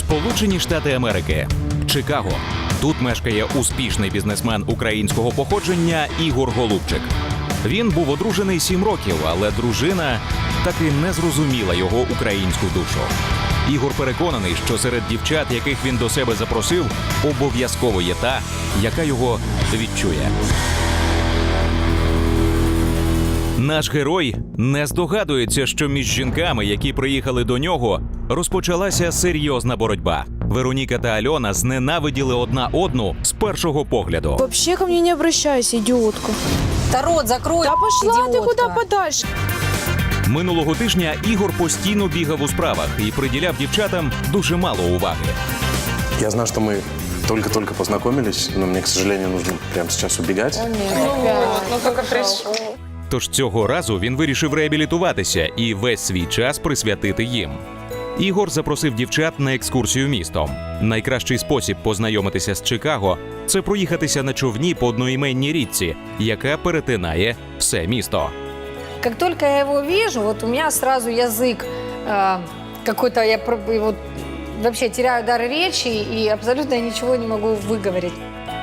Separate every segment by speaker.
Speaker 1: Сполучені Штати Америки, Чикаго. Тут мешкає успішний бізнесмен українського походження Ігор Голубчик. Він був одружений сім років, але дружина таки не зрозуміла його українську душу. Ігор переконаний, що серед дівчат, яких він до себе запросив, обов'язково є та, яка його відчує. Наш герой не здогадується, що між жінками, які приїхали до нього, розпочалася серйозна боротьба. Вероніка та Альона зненавиділи одна одну з першого погляду.
Speaker 2: Вообще ко мне не обращайся, идиотка.
Speaker 3: Да рот закрой,
Speaker 2: Да пошла ты
Speaker 3: идиотка.
Speaker 2: куда подальше.
Speaker 1: Минулого тижня Ігор постійно бігав у справах і приділяв дівчатам дуже мало уваги.
Speaker 4: Я знаю, что мы только-только познакомились, но мне, к сожалению, нужно прямо сейчас убегать.
Speaker 1: Тож цього разу він вирішив реабілітуватися і весь свій час присвятити їм. Ігор запросив дівчат на екскурсію містом. Найкращий спосіб познайомитися з Чикаго це проїхатися на човні по одноіменній річці, яка перетинає все місто.
Speaker 3: Как только я его вижу, вот у меня сразу язык э, какой-то, я про- и вот вообще теряю дар речи и абсолютно ничего не могу выговорить.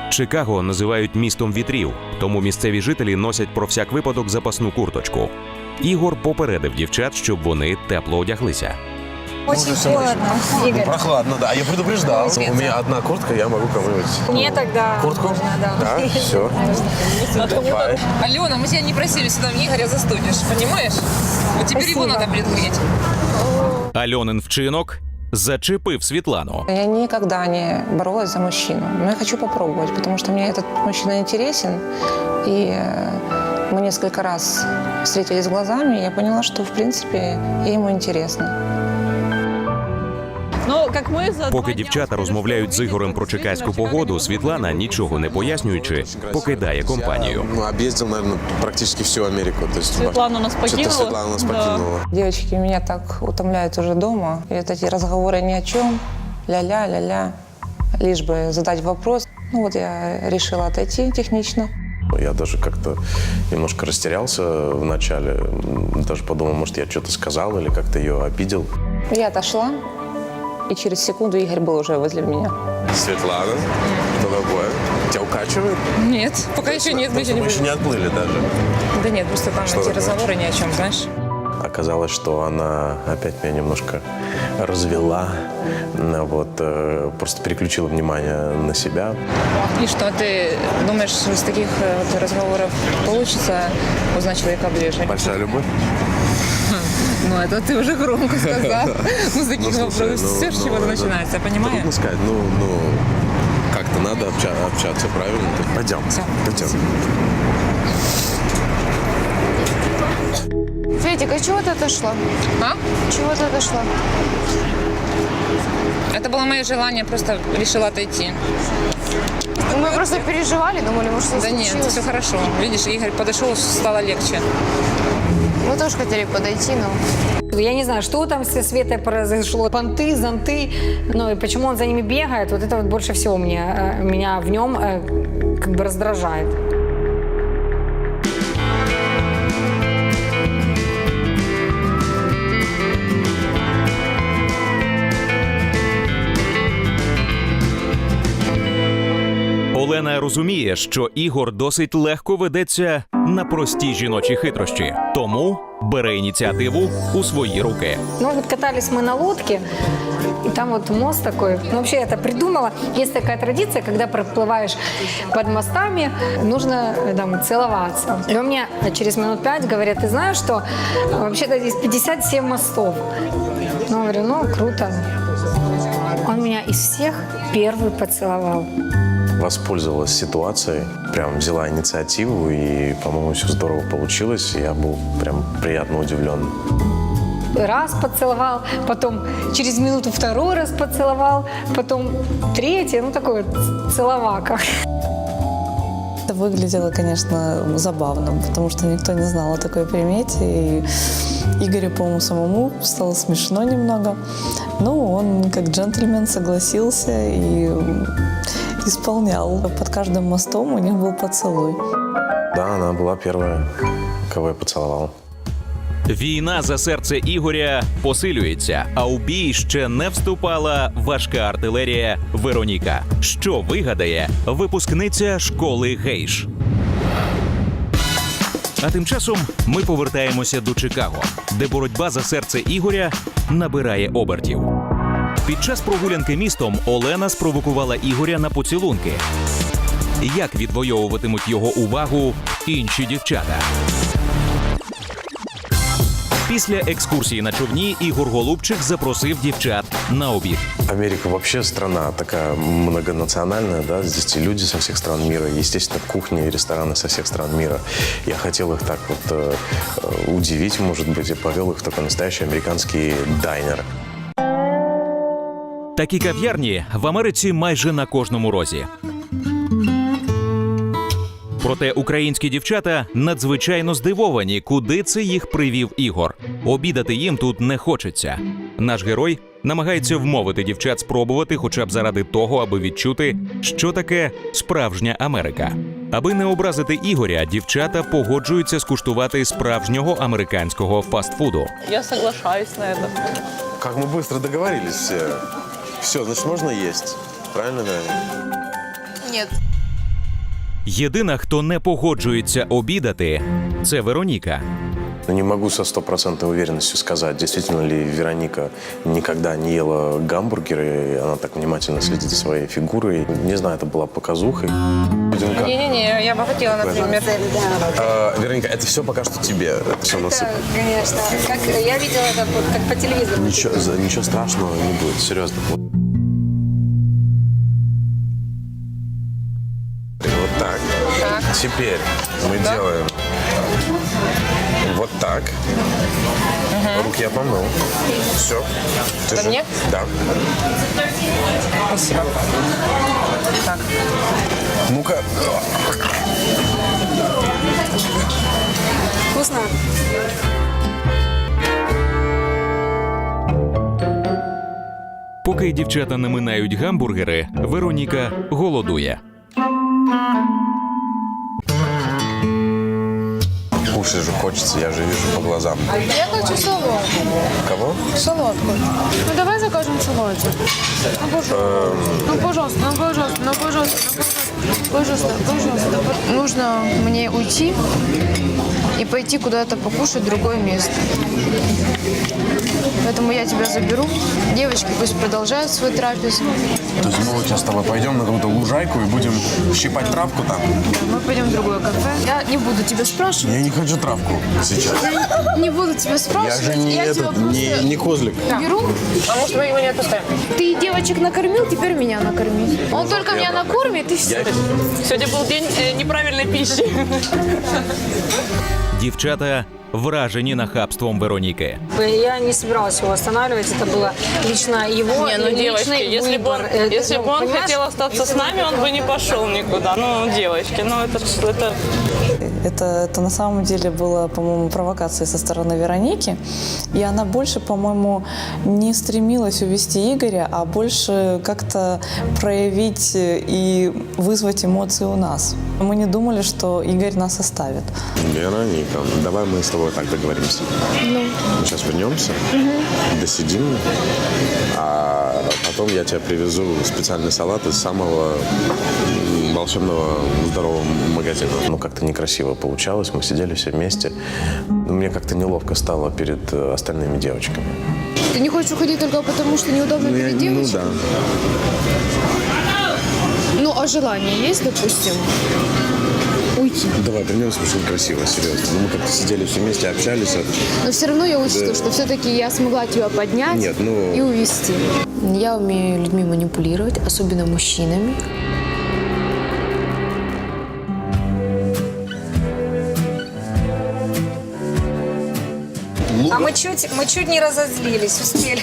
Speaker 1: Чикаго називають містом вітрів, тому місцеві жителі носять про всяк випадок запасну курточку. Ігор попередив дівчат, щоб вони тепло одяглися.
Speaker 3: Очень холодно, Игорь.
Speaker 4: Прохладно, да. Я предупреждал. У меня одна куртка, я могу кого-нибудь.
Speaker 3: Мне тогда
Speaker 4: Куртку?
Speaker 3: да.
Speaker 4: Да, все. Давай.
Speaker 5: Алена, мы тебя не просили сюда Игоря застудишь, понимаешь? Вот теперь его надо предварить.
Speaker 1: Альонин вчинок зачепив Світлану.
Speaker 6: Я никогда не боролась за мужчину, но я хочу попробовать, потому что мне этот мужчина интересен. И э, мы несколько раз встретились глазами, и я поняла, что, в принципе, я ему интересна.
Speaker 1: Поки дівчата розмовляють з Ігорем про чекаську погоду, Світлана, нічого не пояснюючи, покидає компанію.
Speaker 4: Я, ну, объездил, наверное, практически всю Америку. То есть,
Speaker 7: Светлана нас
Speaker 4: Что-то
Speaker 7: покинула.
Speaker 4: Светлана нас
Speaker 7: Да.
Speaker 4: покинула.
Speaker 6: Девочки меня так утомляют уже дома. И вот эти разговоры ни о чем, ля-ля, ля-ля, лишь бы задать вопрос. Ну вот я решила отойти технично.
Speaker 4: Я даже как-то немножко растерялся вначале. М, Даже подумал, может, я что-то сказал или как-то ее обидел.
Speaker 6: Я отошла, и через секунду Игорь был уже возле меня.
Speaker 4: Светлана, что такое? Тебя укачивает?
Speaker 5: Нет, пока еще нет, мы еще не
Speaker 4: Мы еще
Speaker 5: будем.
Speaker 4: не отплыли даже.
Speaker 5: Да нет, просто там
Speaker 4: Что
Speaker 5: эти
Speaker 4: такое?
Speaker 5: разговоры ни о чем, знаешь?
Speaker 4: Оказалось, что она опять меня немножко развела, Ну, вот, э, просто переключила внимание на себя.
Speaker 5: И что, ты думаешь, что из таких э, вот разговоров получится узнать человека ближе?
Speaker 4: Большая любовь?
Speaker 5: Ну, это ты уже громко сказал. Ну, с таких
Speaker 4: Ну,
Speaker 5: вопросов
Speaker 4: ну,
Speaker 5: все, с
Speaker 4: ну,
Speaker 5: чего
Speaker 4: это
Speaker 5: начинается, понимаешь?
Speaker 4: Трудно сказать, ну, ну, как-то надо обща- общаться правильно. Пойдем, пойдем.
Speaker 2: Федик, а чего ты отошла?
Speaker 5: А?
Speaker 2: Чего ты отошла?
Speaker 5: Это было мое желание, просто решила отойти.
Speaker 2: Ну, Мы просто переживали, думали, может, что
Speaker 5: Да нет,
Speaker 2: случилось.
Speaker 5: все хорошо. Видишь, Игорь подошел, стало легче.
Speaker 2: Мы тоже хотели подойти, но...
Speaker 3: Я не знаю, что там со Светой произошло. Понты, зонты. Ну и почему он за ними бегает, вот это вот больше всего мне, э, меня в нем э, как бы раздражает.
Speaker 1: Олена розуміє, що Ігор досить легко ведеться на прості жіночі хитрощі, тому бере ініціативу у свої руки.
Speaker 3: Ну вот катались мы на лодке, и там вот мост такой. Ну, вообще я это придумала. Есть такая традиция, когда проплываешь под мостами, нужно э, там целоваться. И он мне через минут пять говорят, ты знаешь, что э, вообще-то здесь 57 мостов. Ну, говорю, ну, круто. Он меня из всех первый поцеловал.
Speaker 4: Воспользовалась ситуацией, прям взяла инициативу, и, по-моему, все здорово получилось. Я был прям приятно удивлен.
Speaker 3: Раз поцеловал, потом через минуту второй раз поцеловал, потом третий, ну такой вот целовака.
Speaker 6: Это выглядело, конечно, забавно, потому что никто не знал о такой примете. И Игорю, по-моему, самому стало смешно немного. Но он, как джентльмен, согласился и исполнял. Под каждым мостом у них был поцелуй.
Speaker 4: Да, она была первая, кого я поцеловал.
Speaker 1: Війна за серце Ігоря посилюється, а у бій ще не вступала важка артилерія Вероніка. Що вигадає випускниця школи Гейш. А тим часом ми повертаємося до Чикаго, де боротьба за серце Ігоря набирає обертів. Під час прогулянки містом Олена спровокувала Ігоря на поцілунки. Як відвоюватимуть його увагу інші дівчата? Після екскурсії на човні Ігор Голубчик запросив дівчат на обід.
Speaker 4: Америка вообще страна такая многонациональная, да, здесь и люди со всех стран мира, естественно, кухни и рестораны со всех стран мира. Я хотел их так вот э, э, удивить, может быть, и повел их в такой настоящий американский дайнер.
Speaker 1: Такі кав'ярні в Америці майже на кожному розі. Проте українські дівчата надзвичайно здивовані, куди це їх привів Ігор. Обідати їм тут не хочеться. Наш герой намагається вмовити дівчат спробувати, хоча б заради того, аби відчути, що таке справжня Америка. Аби не образити Ігоря, дівчата погоджуються скуштувати справжнього американського фастфуду.
Speaker 7: Я соглашаюсь на это.
Speaker 4: Как мы быстро договорились все. Все, значит, можно есть. Правильно, Вероника?
Speaker 2: Нет.
Speaker 1: Єдина, хто не погоджується обідати, це Вероніка.
Speaker 4: Но не могу со стопроцентной уверенностью сказать, действительно ли Вероника никогда не ела гамбургеры, и она так внимательно следит за своей фигурой. Не знаю, это была показухой. Будем как?
Speaker 5: Не-не-не, я бы хотела, например,
Speaker 4: А, Вероника, это все пока что тебе. Это все насыпано.
Speaker 3: Конечно. Как, я видела это вот как по телевизору.
Speaker 4: Ничего, за- ничего страшного не будет, серьезно. Теперь мы делаем вот так. Руки я помыл. Все. Держи.
Speaker 5: мне?
Speaker 4: Да.
Speaker 5: Спасибо. Так.
Speaker 4: Ну-ка.
Speaker 3: Вкусно?
Speaker 1: Поки дівчата не минають гамбургери, Вероніка голодує.
Speaker 4: Кушать же хочется, я же вижу по глазам.
Speaker 2: Я хочу салат.
Speaker 4: Кого?
Speaker 2: Салатку. Ну давай закажем салатик. Ну пожалуйста. Ну пожалуйста, ну пожалуйста, ну пожалуйста, ну пожалуйста, пожалуйста, пожалуйста. Нужно мне уйти и пойти куда-то покушать в другое место. Поэтому я тебя заберу. Девочки пусть продолжают свою трапезу.
Speaker 4: То есть мы вот сейчас с тобой пойдем на какую-то лужайку и будем щипать травку там?
Speaker 2: Мы пойдем в другое кафе. Я не буду тебя спрашивать.
Speaker 4: Я не хочу травку сейчас.
Speaker 2: Я не буду тебя
Speaker 4: Я
Speaker 2: спрашивать.
Speaker 4: же не
Speaker 2: тебя
Speaker 4: этот, не, не козлик.
Speaker 2: беру.
Speaker 5: А может, мы его не отпускаем?
Speaker 2: Ты девочек накормил, теперь меня накорми. Он только меня накормит и все.
Speaker 7: Сегодня был день э, неправильной пищи.
Speaker 1: Дівчата вражені нахабством Вероніки.
Speaker 3: Я не собиралась его останавливать. Это было лично его
Speaker 7: Не, ну девочки, если бы он, если
Speaker 3: ну,
Speaker 7: бы он хотел остаться с нами, он бы не пошел никуда. Ну, девочки, ну это, это
Speaker 6: Это, это на самом деле было, по-моему, провокацией со стороны Вероники. И она больше, по-моему, не стремилась увести Игоря, а больше как-то проявить и вызвать эмоции у нас. Мы не думали, что Игорь нас оставит.
Speaker 4: Вероника, давай мы с тобой так договоримся. Мы сейчас вернемся, досидим, а потом я тебе привезу специальный салат из самого волшебного здорового магазина. Ну, как-то некрасиво получалось, мы сидели все вместе. Ну, Мне как-то неловко стало перед э, остальными девочками.
Speaker 2: Ты не хочешь уходить только потому, что неудобно перед
Speaker 4: ну
Speaker 2: девочкой?
Speaker 4: да.
Speaker 2: Ну, а желание есть, допустим, уйти?
Speaker 4: Давай вернемся, потому что красиво, серьезно. Ну, мы как-то сидели все вместе, общались.
Speaker 2: Но все равно я учту,
Speaker 4: Да.
Speaker 2: что все-таки я смогла тебя поднять
Speaker 4: Нет, ну-
Speaker 2: и увести.
Speaker 8: Я умею людьми манипулировать, особенно мужчинами.
Speaker 3: А мы чуть, мы чуть не разозлились, успели.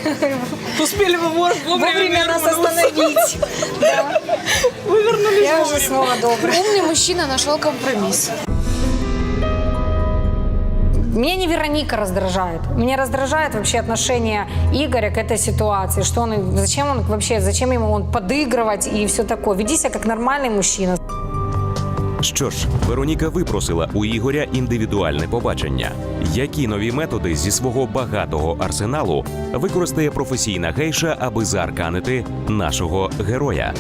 Speaker 7: успели бы
Speaker 3: Вовремя нас остановить. Да. Я уже снова добрая.
Speaker 2: Умный мужчина нашел компромисс.
Speaker 3: Меня не Вероника раздражает. Меня раздражает вообще отношение Игоря к этой ситуации. Что он, зачем он вообще, зачем ему он подыгрывать и все такое. Веди себя как нормальный мужчина.
Speaker 1: Що ж, Вероніка випросила у Ігоря індивідуальне побачення. Які нові методи зі свого багатого арсеналу використає професійна гейша, аби заарканити нашого героя?